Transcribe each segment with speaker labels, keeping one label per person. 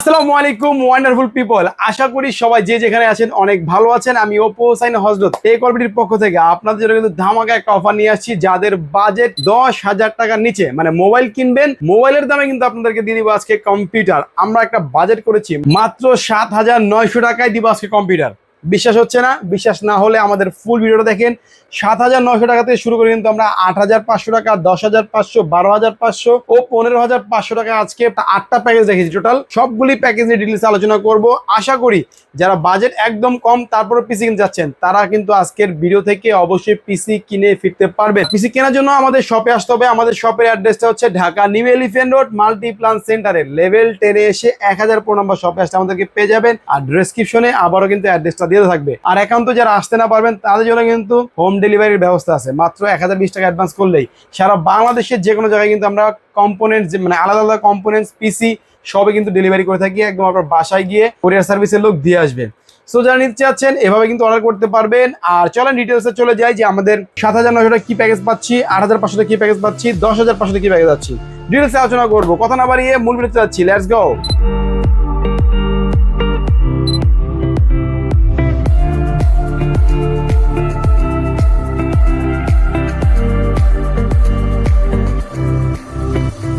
Speaker 1: আসসালামু আলাইকুম wonderful people আশা করি সবাই যে যেখানে আছেন অনেক ভালো আছেন। আমি ওপো সাইন হজরত। এই কর্মীটির পক্ষ থেকে আপনাদের জন্য কিন্তু ধামাকা একটা অফার নিয়ে আসছি, যাদের বাজেট দশ হাজার টাকার নিচে মানে মোবাইল কিনবেন মোবাইলের দামে কিন্তু আপনাদেরকে দিয়ে দিব আজকে কম্পিউটার আমরা একটা বাজেট করেছি, মাত্র সাত হাজার নয়শো টাকায় দিব আজকে কম্পিউটার বিশ্বাস হচ্ছে না? বিশ্বাস না হলে আমাদের ফুল ভিডিওটা দেখেন। সাত হাজার নয়শো টাকা থেকে শুরু করে কিন্তু আমরা আট হাজার পাঁচশো টাকা, দশ হাজার পাঁচশো, বারো হাজার পাঁচশো ও পনেরো হাজার পাঁচশো টাকা আজকে আটটা প্যাকেজ দেখেছি টোটাল সবগুলি প্যাকেজ নিয়ে ডিটেলস আলোচনা করব। আশা করি যারা বাজেট একদম কম তারপরে পিসি কিনতে যাচ্ছেন, তারা কিন্তু আজকের ভিডিও থেকে অবশ্যই পিসি কিনে ফিরতে পারবে পিসি কেনার জন্য আমাদের শপে আসতে হবে। আমাদের শপের অ্যাড্রেসটা হচ্ছে Dhaka New Elephant Road Multiplan সেন্টারে লেভেল টেনে এসে এক হাজার পনেরো নম্বর শপে আসতে আমাদেরকে পেয়ে যাবেন। আর ডেসক্রিপশনে আবারও কিন্তু অ্যাড্রেসটা দিয়ে থাকবে। আর একান্ত যারা আসতে না পারবেন, তাদের জন্য কিন্তু হোম ডেলিভারির ব্যবস্থা আছে। মাত্র এক হাজার বিশ টাকা অ্যাডভান্স করলেই। সারা বাংলাদেশের যে কোনো জায়গায় কিন্তু আমরা কম্পোনেন্টস মানে আলাদা আলাদা কম্পোনেন্টস পিসি সবে কিন্তু ডেলিভারি করে থাকি। একদম আপনার বাসায় গিয়ে কোরিয়ার সার্ভিসের লোক দিয়ে আসবে। সো যারা নিতে চাচ্ছেন, এভাবে কিন্তু অর্ডার করতে পারবেন। আর চলেন ডিটেলসে চলে যাই যে আমাদের সাত হাজার নশো টাকা কি প্যাকেজ পাচ্ছি, আট হাজার পাঁচশো টাকা কি প্যাকেজ পাচ্ছি, দশ হাজার পাঁচশো কি প্যাকেজ পাচ্ছি। ডিটেলসে আলোচনা করব। কথা না বাড়িয়ে মূল ভিডিওতে যাচ্ছি। লেটস গো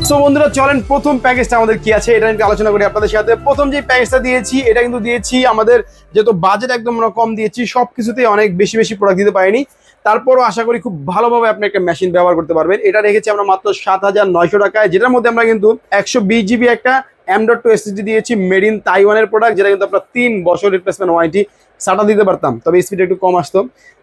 Speaker 1: সো বন্ধুরা, চলেন প্রথম প্যাকেজটা আমাদের কি আছে, এটা নিয়ে আলোচনা করি আপনাদের সাথে। প্রথম যে প্যাকেজটা দিয়েছি, এটা কিন্তু দিয়েছি আমাদের যেহেতু বাজেট একদম আমরা কম দিয়েছি সব কিছুতেই অনেক বেশি বেশি প্রোডাক্ট দিতে পারিনি। তারপরও আশা করি খুব ভালোভাবে আপনি একটা মেশিন ব্যবহার করতে পারবেন। এটা রেখেছি আমরা মাত্র সাত হাজার নয়শো টাকায়, যেটার মধ্যে আমরা কিন্তু একশো বিশ জিবি একটা এম ডট টু এসএসডি দিয়েছি মেড ইন তাইওয়ানের প্রোডাক্ট যেটা কিন্তু আপনার তিন বছর রিপ্লেসমেন্ট ওয়ারেন্টি সাটা দিতে পারতাম। তবে স্পিড একটু কম আসতো।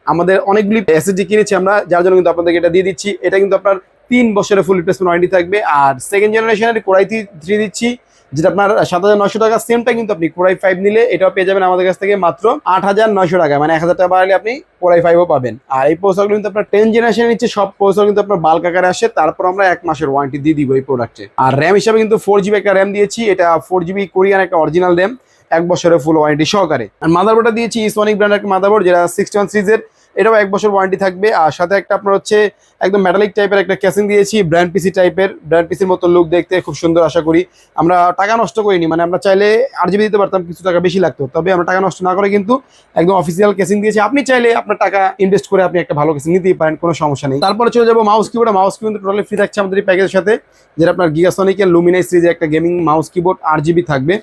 Speaker 1: আমাদের অনেকগুলি এসএসডি কিনেছি আমরা, যার জন্য কিন্তু আপনাদেরকে এটা দিয়ে দিচ্ছি। এটা কিন্তু আপনার তিন বছরের ফুল রিপ্লেসমেন্ট ওয়ারেন্টি থাকবে। আর সেকেন্ড জেনারেশনের কোরাই থ্রি দিচ্ছি। যেটা আপনার সাত হাজার নয়শো টাকা সেমটা কিন্তু আপনি কোরাই ফাইভ নিলে এটাও পেয়ে যাবেন আমাদের কাছ থেকে মাত্র আট হাজার নয়শো টাকা মানে এক হাজার টাকা বাড়ালে আপনি কোরাই ফাইভও পাবেন। আর এই প্রসেসরগুলো কিন্তু আপনার টেন জেনারেশন নিচ্ছে সব প্রসেসর কিন্তু আপনার বাল্ক আকারে আসে, তারপর আমরা এক মাসের ওয়ারেন্টি দিয়ে দিব এই প্রোডাক্টে আর র্যাম হিসাবে কিন্তু ফোর জিবি একটা র্যাম দিয়েছি, এটা ফোর জিবি কোরিয়ান একটা অরিজিনাল র্যাম এক বছরের ফুল ওয়ারেন্টি সহকারে। আর মাদারবোর্ডটা দিয়েছি ইসোনিক ব্র্যান্ডের একটা মাদারবোর্ড যেটা সিক্সটি ওয়ান সিরিজের এটাও এক বছর ওয়ারেন্টি থাকবে। আর সাথে একটা আপনার হচ্ছে একদম মেটালিক টাইপের একটা ক্যাসিং দিয়েছি ব্র্যান্ড পিসি টাইপের ব্র্যান্ড পিসির মতো লুক দেখতে খুব সুন্দর আশা করি। আমরা টাকা নষ্ট করিনি মানে আমরা চাইলে আর জিবি দিতে পারতাম, কিছু টাকা বেশি লাগতো। তবে আমরা টাকা নষ্ট না করে কিন্তু একদম অফিসিয়াল কেসিং দিয়েছি। আপনি চাইলে আপনার টাকা ইনভেস্ট করে আপনি একটা ভালো কেসিং নিতেই পারেন, কোনো সমস্যা নেই। তারপরে চলে যাব mouse keyboard mouse keyboard totally free থাকছে আমাদের এই প্যাকেজের সাথে, যেটা আপনার গিগাসনিকের লুমিনাই সিরিজের একটা গেমিং মাউস কিবোর্ড আর জিবি থাকবে।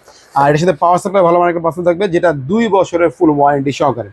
Speaker 1: আর এর সাথে পাওয়ার সাপ্লাই ভালো মানের একটা পার্সেল থাকবে, যেটা দুই বছরের ফুল ওয়ারেন্টি সহকারে।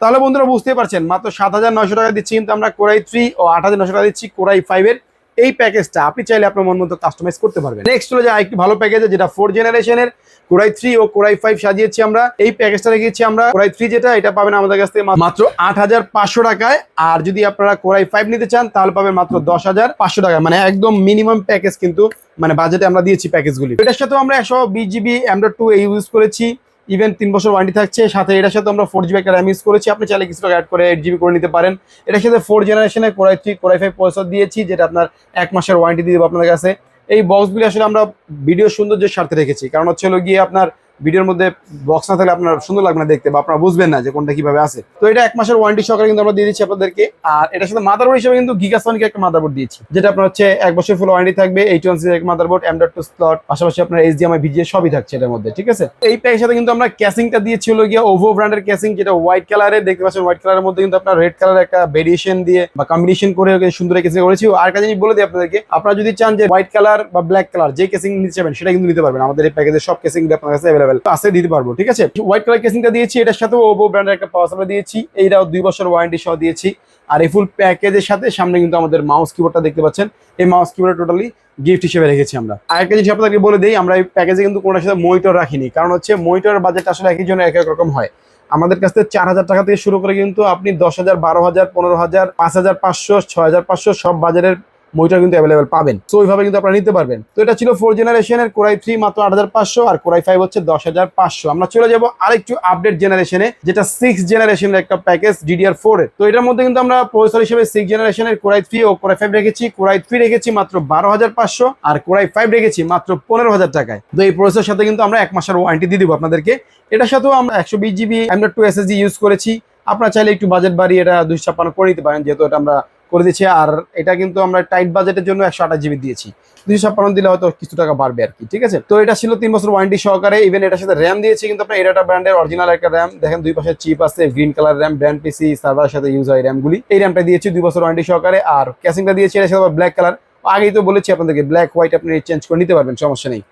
Speaker 1: তাহলে বন্ধুরা বুঝতে পারছেন, মাত্র সাত হাজার নয়শো টাকা দিচ্ছি কিন্তু আমরা কোরাই থ্রি ও আট হাজার নশো টাকা দিচ্ছি কোরাই ফাইভের এই প্যাকেজটা আপনি চাইলে আপনার মন মতো কাস্টমাইজ করতে পারবেন। নেক্সট হলো যে আরেকটি ভালো প্যাকেজ যেটা ফোর জেনারেশনের কোরাই থ্রি ও কোরাই ফাইভ সাজিয়েছি আমরা। এই প্যাকেজটা রেখেছি আমরা। কোরাই থ্রি যেটা, এটা পাবেন আমাদের কাছ থেকে মাত্র আট হাজার পাঁচশো টাকায়। আর যদি আপনারা কোরাই ফাইভ নিতে চান, তাহলে পাবেন মাত্র দশ হাজার পাঁচশো টাকা। মানে একদম মিনিমাম প্যাকেজ কিন্তু মানে বাজেটে আমরা দিয়েছি প্যাকেজগুলি এটার সাথেও আমরা একশো বিশ GB M dot two use করেছি। ইভেন তিন বছর ওয়ারেন্টি থাকছে, সাথে এটার সাথে আমরা ফোর জিবি একটা র্যাম ইউজ করেছি। আপনি চাইলে কিছু অ্যাড করে এইট জিবি করে নিতে পারেন। এটার সাথে ফোর জেনারেশনে core i three core i five processor দিয়েছি, যেটা আপনার এক মাসের ওয়ারেন্টি দিয়ে দেবো আপনার কাছে। এই বক্সগুলি আসলে আমরা ভিডিও সৌন্দর্যের স্বার্থে রেখেছি। কারণ হচ্ছে হলো গিয়ে আপনার ভিডিওর মধ্যে বক্স না থাকলে আপনার সুন্দর লাগবে না দেখতে বা আপনারা বুঝবেন না যে কোনটা কীভাবে আছে। তো এটা এক মাসের ওয়ারেন্টি সহকারে কিন্তু আমরা দিয়ে দিচ্ছি আপনাদেরকে। আর এটার সাথে মাদারবোর্ড হিসেবে কিন্তু গিগাসনিক একটা মাদারবোর্ড দিয়েছি, যেটা আপনার হচ্ছে এক বছর ফুল ওয়ারেন্টি থাকবে। Eight one six motherboard M dot two slot পাশাপাশি আপনার এইচডিএমআই ভিজিএ সবই থাকছে এটার মধ্যে, ঠিক আছে? এই প্যাকের সাথে কিন্তু আমরা ক্যাসিংটা দিয়েছি হলো গিয়ে ওভো ব্র্যান্ডের ক্যাসিং যেটা হোয়াইট কালারের দেখতে পাচ্ছেন হোয়াইট কালারের মধ্যে কিন্তু আপনার রেড কালার একটা ভেরিয়েশন দিয়ে বা কম্বিনেশন করে সুন্দর কেসিং করেছি। আর আমি বলে দিই আপনাদেরকে, আপনারা যদি চান যে হোয়াইট কালার বা ব্ল্যাক কালার যে কেসিং নিতে চাবেন, সেটা কিন্তু নিতে পারবেন। আমাদের এই প্যাকেজের সব কেসিং আপনার কাছে অ্যাভেলেবেল আছে দিতে পারব, ঠিক আছে? হোয়াইট কালার কেসিংটা দিয়েছি, এটার সাথে ওভো ব্র্যান্ডের একটা পাওয়ার সাপ্লাই দিয়েছি, এইটাও দুই বছর ওয়ারেন্টি সহ দিয়েছি। আর এই ফুল প্যাকেজের সাথে সামনে কিন্তু আমাদের মাউস কিবোর্ডটা দেখতে পাচ্ছেন, এই মাউস কিবোর্ড টোটালি গিফট হিসেবে রেখেছি আমরা। আরেকটা জিনিস আপনাদেরকে বলে দিই, আমরা এই প্যাকেজে কিন্তু কোনোটার সাথে মনিটর রাখিনি, কারণ হচ্ছে মনিটরের বাজেট আসলে একই জন্য এক এক রকম হয়। আমাদের কাছ থেকে চার হাজার টাকা থেকে শুরু করে কিন্তু আপনি দশ হাজার, বারো হাজার, পনেরো হাজার, পাঁচ হাজার পাঁচশো, ছয় হাজার পাঁচশো সব বাজারের মনিটর কিন্তু অ্যাভেলেবেল পাবেন। তো ওইভাবে কিন্তু আপনারা নিতে পারবেন। তো এটা ছিল ফোর জেনারেশনের কোরাই থ্রি মাত্র আট হাজার পাঁচশো আর কোরাই ফাইভ হচ্ছে দশ হাজার পাঁচশো। আমরা চলে যাব আরেকটু আপডেট জেনারেশনে যেটা সিক্স জেনারেশনের একটা প্যাকেজ ডিডিআর ফোর তো এটার মধ্যে কিন্তু আমরা প্রসেসর হিসেবে সিক্স জেনারেশনের কোরাই থ্রি ও কোরাই ফাইভ রেখেছি। কোরাই থ্রি রেখেছি মাত্র বারো হাজার পাঁচশো আর কোরাই ফাইভ রেখেছি মাত্র পনেরো হাজার টাকায়। তো এই প্রসেসর সাথে কিন্তু আমরা এক মাসের ওয়ারেন্টি দিয়ে দিব আপনাদেরকে। এটার সাথেও আমরা একশো বিশ GB M two SSD use করেছি। আপনারা চাইলে একটু বাজেট বাড়িয়ে এটা দুই ছাপ্পান্ন করে নিতে পারেন, যেহেতু এটা আমরা করে দিচ্ছে আর এটা কিন্তু আমরা টাইট বাজেটের জন্য একশো আঠাশ জিবি দিয়েছি। দুশো ছাপ্পান্ন দিলে হয়তো কিছু টাকা বাড়বে আর কি, ঠিক আছে? তো এটা ছিল তিন বছর ওয়ারেন্টি সহকারে ইভেন এটার সাথে র্যাম দিয়েছি কিন্তু আপনার এরাটা ব্র্যান্ডের অরিজিনাল একটা র্যাম দেখেন দুই পাশে চিপ আছে green colour RAM brand PC সার্ভারের সাথে ইউজ হয় র্যামগুলি এই র্যামটা দিয়েছি দুই বছর ওয়ারেন্টি সহকারে, আর ক্যাসিংটা দিয়েছি এটার সাথে ব্ল্যাক কালার আগেই তো বলেছি আপনাদেরকে ব্ল্যাক হোয়াইট আপনি চেঞ্জ করে নিতে পারবেন, সমস্যা নেই।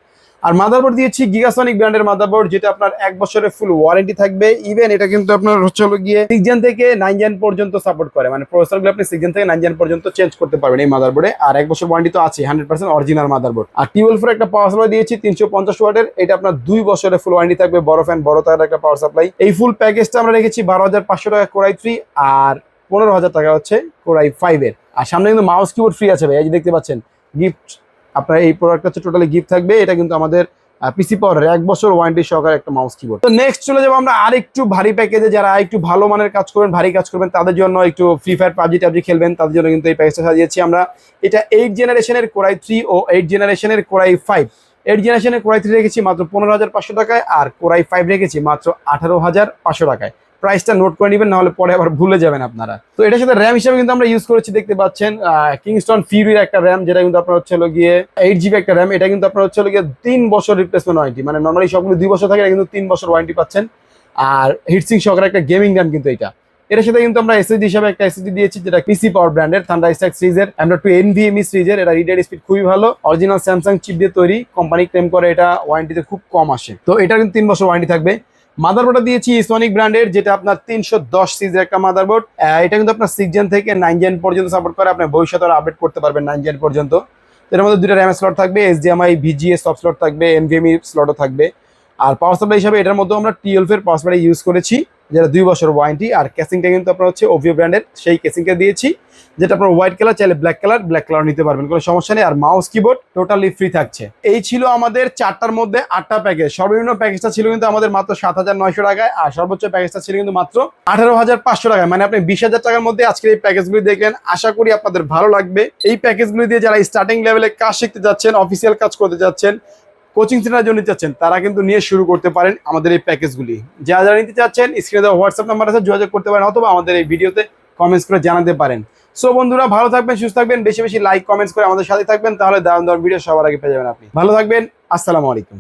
Speaker 1: আর মাদারবোর্ড দিয়েছি গিগাসনিক ব্র্যান্ডের মাদারবোর্ড যেটা আপনার এক বছরের ফুল ওয়ারেন্টি থাকবে। ইভেন এটা কিন্তু আপনার হচ্ছে হলো গিয়ে সিক্স জেন থেকে নাইন জেন পর্যন্ত সাপোর্ট করে। মানে প্রসেসরগুলো আপনি সিক্স জেন থেকে নাইন জেন পর্যন্ত চেঞ্জ করতে পারবেন এই মাদারবোর্ডে আর এক বছর ওয়ারেন্টি তো আছে হান্ড্রেড পার্সেন্ট অরিজিনাল মাদারবোর্ড আর টুয়েলভ একটা পাওয়ার সাপ্লাই দিয়েছি, তিনশো পঞ্চাশ ওয়াটের। এটা আপনার দুই বছরের ফুল ওয়ারেন্টি থাকবে বড় ফ্যান বড় তার একটা পাওয়ার সাপ্লাই এই ফুল প্যাকেজটা আমরা রেখেছি বারো হাজার পাঁচশো টাকা কোরাই থ্রি আর পনেরো হাজার টাকা হচ্ছে কোরাই ফাইভের আর সামনে কিন্তু মাউস কিবোর্ড ফ্রি আছে ভাই, এই যে দেখতে পাচ্ছেন। গিফট আপনার এই প্রোডাক্ট হচ্ছে টোটালি গিফট থাকবে। এটা কিন্তু আমাদের পিসি পাওয়ার এক বছর ওয়ারেন্টি সহকারে একটা মাউস কিবোর্ড তো নেক্সট চলে যাব আমরা আর একটু ভারী প্যাকেজে যারা একটু ভালো মানের কাজ করবেন, ভারী কাজ করবেন, তাদের জন্য একটু ফ্রি ফায়ার পাবজি, টাবজি খেলবেন। তাদের জন্য কিন্তু এই প্যাকেজটা সাজিয়েছি আমরা। এটা এইট জেনারেশনের কোরাই থ্রি ও এইট জেনারেশনের কোরাই ফাইভ এইট জেনারেশনের কোরাই থ্রি রেখেছি মাত্র পনেরো হাজার পাঁচশো টাকায় আর কোরাই ফাইভ রেখেছি মাত্র আঠারো হাজার পাঁচশো টাকায়। প্রাইসটা নোট করে নেবেন, নাহলে পরে আবার ভুলে যাবেন আপনারা। তো এটার সাথে র্যাম হিসেবে কিন্তু আমরা ইউজ করেছি, দেখতে পাচ্ছেন কিংস্টন ফিউরির একটা র্যাম যেটা কিন্তু আপনার হচ্ছে গিয়ে এইট জিবি একটা র্যাম এটা কিন্তু আপনার হচ্ছে গিয়ে তিন বছর রিপ্লেসমেন্ট ওয়ারেন্টি মানে নর্মালি সবগুলো দুই বছর থাকে কিন্তু তিন বছর ওয়ারেন্টি পাচ্ছেন। আর হিটসিং সহকারে একটা গেমিং র্যাম কিন্তু এটা। এটার সাথে কিন্তু আমরা এসএসডি হিসাবে একটা এসএসডি দিয়েছি, যেটা পিসি পাওয়ার ব্র্যান্ডের থান্ডার স্ট্যাক সিরিজের আমরা টু এনভিএমই সিরিজের এটা রিডার স্পিড খুবই ভালো অরিজিনাল স্যামসাং চিপ দিয়ে তৈরি কোম্পানি ক্লেম করে এটা ওয়ারেন্টিতে খুব কম আসে। তো এটা কিন্তু তিন বছর ওয়ারেন্টি থাকবে। মাদারবোর্ডটা দিয়েছি সোনিক ব্র্যান্ডের যেটা আপনার তিনশো দশ সিজের একটা মাদারবোর্ড এটা কিন্তু আপনার সিক্স জেন থেকে নাইন জেন পর্যন্ত সাপোর্ট করে। আপনি ভবিষ্যতে আপডেট করতে পারবেন নাইন জেন পর্যন্ত। এর মধ্যে দুটো র্যাম স্লট থাকবে এসডিএমআই ভিজিএ সব স্লট থাকবে এনভিএমই স্লটও থাকবে। আর পাওয়ার সাপ্লাই হিসাবে এটার মধ্যে আমরা টুয়েলভের পাওয়ার সাপ্লাই ইউজ করেছি। যেটা দুই বছর ওয়ারেন্টি আর কেসিংটা কিন্তু আপনার হচ্ছে ওভিও ব্র্যান্ডের সেই কেসিংটা দিয়েছি, যেটা আপনার হোয়াইট কালার চাইলে ব্ল্যাক কালার ব্ল্যাক কালার নিতে পারবেন, কোনো সমস্যা নেই, আর মাউস কিবোর্ড টোটালি ফ্রি থাকছে। এই ছিল আমাদের চারটার মধ্যে আটটা প্যাকেজ সর্বনিম্ন প্যাকেজটা ছিল কিন্তু আমাদের মাত্র সাত হাজার নয়শো টাকায়, আর সর্বোচ্চ প্যাকেজটা ছিল কিন্তু মাত্র আঠারো হাজার পাঁচশো টাকায়। মানে আপনি বিশ হাজার টাকার মধ্যে আজকের এই প্যাকেজগুলি দেখলেন, আশা করি আপনাদের ভালো লাগবে। এই প্যাকেজগুলি দিয়ে যারা স্টার্টিং লেভেলে কাজ শিখতে যাচ্ছেন অফিসিয়াল কাজ করতে যাচ্ছেন কোচিং সেন্টার জন্য চাচ্ছেন, তারা কিন্তু নিয়ে শুরু করতে পারেন আমাদের এই প্যাকেজগুলি। যারা যারা নিতে চাচ্ছেন স্ক্রিনে দেওয়া হোয়াটসঅ্যাপ নাম্বার আছে, যোগাযোগ করতে পারেন অথবা আমাদের এই ভিডিওতে কমেন্টস করে জানাতে পারেন। সো বন্ধুরা, ভালো থাকবেন, সুস্থ থাকবেন, বেশি বেশি লাইক কমেন্টস করে আমাদের সাথে থাকবেন, তাহলে দারুণ দারুণ ভিডিও সবার আগে পেয়ে যাবেন আপনি। ভালো থাকবেন, আসসালামু আলাইকুম।